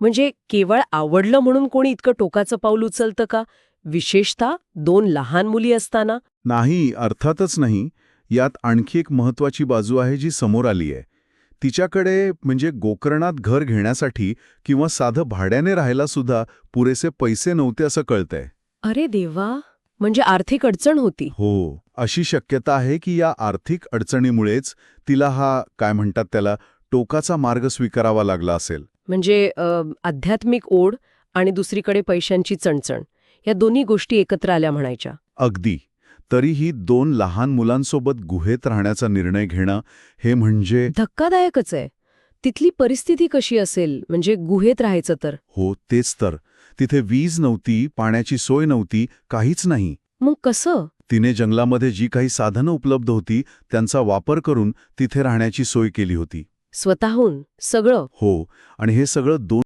म्हणजे केवळ आवडलं म्हणून कोणी इतकं टोकाचं पाऊल उचलतं का? विशेषतः दोन लहान मुली असताना. नाही अर्थातच नाही. यात आणखी एक महत्वाची बाजू आहे जी समोर आली आहे. तिच्याकडे म्हणजे गोकर्णात घर घेण्यासाठी किंवा साधं भाड्याने राहायला सुद्धा पुरेसे पैसे नव्हते असं कळतंय. अरे देवा! म्हणजे आर्थिक अडचण होती. हो अशी शक्यता आहे की या आर्थिक अडचणीमुळेच तिला हा काय म्हणतात त्याला टोकाचा मार्ग स्वीकारावा लागला असेल. म्हणजे आध्यात्मिक ओढ आणि दुसरीकडे पैशांची चणचण या दोन्ही गोष्टी एकत्र आल्या म्हणायच्या. अगदी. तरीही दोन लहान मुलांसोबत गुहेत राहण्याचा निर्णय घेणं हे म्हणजे धक्कादायकच आहे. तिथली परिस्थिती कशी असेल म्हणजे गुहेत राहायचं तर? हो तेच तर. तिथे वीज नव्हती पाण्याची सोय नव्हती काहीच नाही. मग कसं? तिने जंगलामध्ये जी काही साधनं उपलब्ध होती त्यांचा वापर करून तिथे राहण्याची सोय केली होती. स्वतःहून सगळं हो आणि हे सगळं दोन